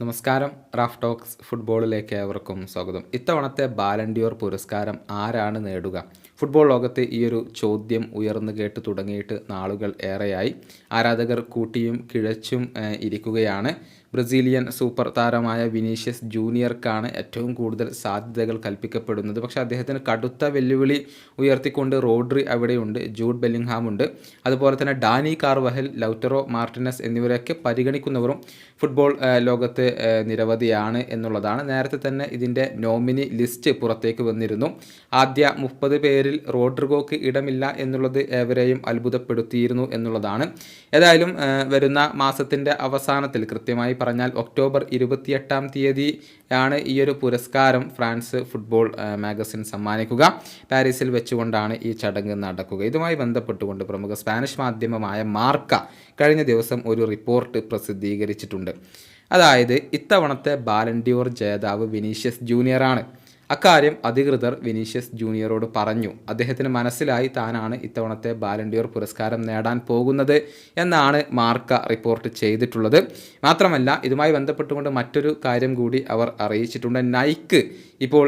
നമസ്കാരം. Raf talks ഫുട്ബോളിലേക്ക് ഏവർക്കും സ്വാഗതം. ഇത്തവണത്തെ ബാലൻഡിയോർ പുരസ്കാരം ആരാണ് നേടുക? ഫുട്ബോൾ ലോകത്ത് ഈ ഒരു ചോദ്യം ഉയർന്നു കേട്ട് തുടങ്ങിയിട്ട് നാളുകൾ ഏറെയായി. ആരാധകർ കൂട്ടിയും കിഴച്ചും ഇരിക്കുകയാണ്. ബ്രസീലിയൻ സൂപ്പർ താരമായ വിനീഷ്യസ് ജൂനിയർക്കാണ് ഏറ്റവും കൂടുതൽ സാധ്യതകൾ കൽപ്പിക്കപ്പെടുന്നത്. പക്ഷേ അദ്ദേഹത്തിന് കടുത്ത വെല്ലുവിളി ഉയർത്തിക്കൊണ്ട് റോഡ്രി അവിടെയുണ്ട് ജൂഡ് ബെല്ലിംഗ്ഹാം ഉണ്ട് അതുപോലെ തന്നെ ഡാനി കാർവഹൽ ലൗറ്ററോ മാർട്ടിനസ് എന്നിവരെയൊക്കെ പരിഗണിക്കുന്നവരും ഫുട്ബോൾ ലോകത്ത് നിരവധിയാണ് എന്നുള്ളതാണ്. നേരത്തെ തന്നെ ഇതിന്റെ നോമിനി ലിസ്റ്റ് പുറത്തേക്ക് വന്നിരുന്നു. ആദ്യ മുപ്പത് പേരിൽ റോഡ്രിഗോക്ക് ഇടമില്ല എന്നുള്ളത് ഏവരെയും അത്ഭുതപ്പെടുത്തിയിരുന്നു എന്നുള്ളതാണ്. ഏതായാലും വരുന്ന മാസത്തിന്റെ അവസാനത്തിൽ കൃത്യമായി പറഞ്ഞാൽ ഒക്ടോബർ ഇരുപത്തിയെട്ടാം തീയതി ആണ് ഈ ഒരു പുരസ്കാരം ഫ്രാൻസ് ഫുട്ബോൾ മാഗസിൻ സമ്മാനിക്കുക. പാരീസിൽ വെച്ചുകൊണ്ടാണ് ഈ ചടങ്ങ് നടക്കുക. ഇതുമായി ബന്ധപ്പെട്ടുകൊണ്ട് പ്രമുഖ സ്പാനിഷ് മാധ്യമമായ മാർക്ക കഴിഞ്ഞ ദിവസം ഒരു റിപ്പോർട്ട് പ്രസിദ്ധീകരിച്ചിട്ടുണ്ട്. അതായത് ഇത്തവണത്തെ ബാലൻഡിയോർ ജേതാവ് വിനീഷ്യസ് ജൂനിയറാണ്. അക്കാര്യം അധികൃതർ വിനീഷ്യസ് ജൂനിയറോട് പറഞ്ഞു. അദ്ദേഹത്തിന് മനസ്സിലായി താനാണ് ഇത്തവണത്തെ ബാലൻഡിയോർ പുരസ്കാരം നേടാൻ പോകുന്നത് എന്നാണ് മാർക്ക റിപ്പോർട്ട് ചെയ്തിട്ടുള്ളത്. മാത്രമല്ല ഇതുമായി ബന്ധപ്പെട്ടുകൊണ്ട് മറ്റൊരു കാര്യം കൂടി അവർ അറിയിച്ചിട്ടുണ്ട്. നൈക്ക് ഇപ്പോൾ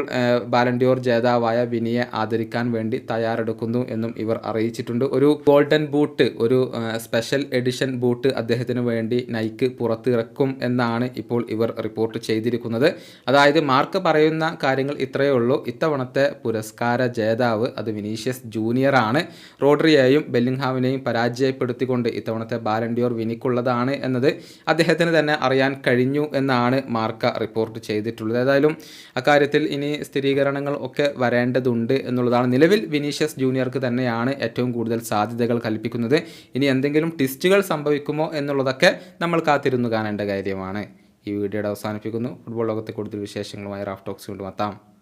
ബാലൻഡിയോർ ജേതാവായ വിനിയെ ആദരിക്കാൻ വേണ്ടി തയ്യാറെടുക്കുന്നു എന്നും ഇവർ അറിയിച്ചിട്ടുണ്ട്. ഒരു ഗോൾഡൻ ബൂട്ട് ഒരു സ്പെഷ്യൽ എഡിഷൻ ബൂട്ട് അദ്ദേഹത്തിന് വേണ്ടി നൈക്ക് പുറത്തിറക്കും എന്നാണ് ഇപ്പോൾ ഇവർ റിപ്പോർട്ട് ചെയ്തിരിക്കുന്നത്. അതായത് മാർക്ക് പറയുന്ന കാര്യങ്ങൾ ഇത്രയേ ഉള്ളൂ. ഇത്തവണത്തെ പുരസ്കാര ജേതാവ് അത് വിനീഷ്യസ് ജൂനിയറാണ് റോഡ്രിയെയും ബെല്ലിംഗ്ഹാമിനെയും പരാജയപ്പെടുത്തിക്കൊണ്ട് ഇത്തവണത്തെ ബാലൻഡിയോർ വിനിക്കുള്ളതാണ് എന്നത് അദ്ദേഹത്തിന് തന്നെ അറിയാൻ കഴിഞ്ഞു എന്നാണ് മാർക്ക റിപ്പോർട്ട് ചെയ്തിട്ടുള്ളത്. ഏതായാലും അക്കാര്യത്തിൽ ഇനി സ്ഥിരീകരണങ്ങൾ ഒക്കെ വരേണ്ടതുണ്ട് എന്നുള്ളതാണ്. നിലവിൽ വിനീഷ്യസ് ജൂനിയർക്ക് തന്നെയാണ് ഏറ്റവും കൂടുതൽ സാധ്യതകൾ കൽപ്പിക്കുന്നത്. ഇനി എന്തെങ്കിലും ടിസ്റ്റുകൾ സംഭവിക്കുമോ എന്നുള്ളതൊക്കെ നമ്മൾ കാത്തിരുന്നു കാണേണ്ട കാര്യമാണ്. ഈ വീഡിയോയുടെ അവസാനിപ്പിക്കുന്നു. ഫുട്ബോൾ ലോകത്തെ കൂടുതൽ വിശേഷങ്ങളുമായി റാഫ് ടോക്സ് കൊണ്ടുമെത്താം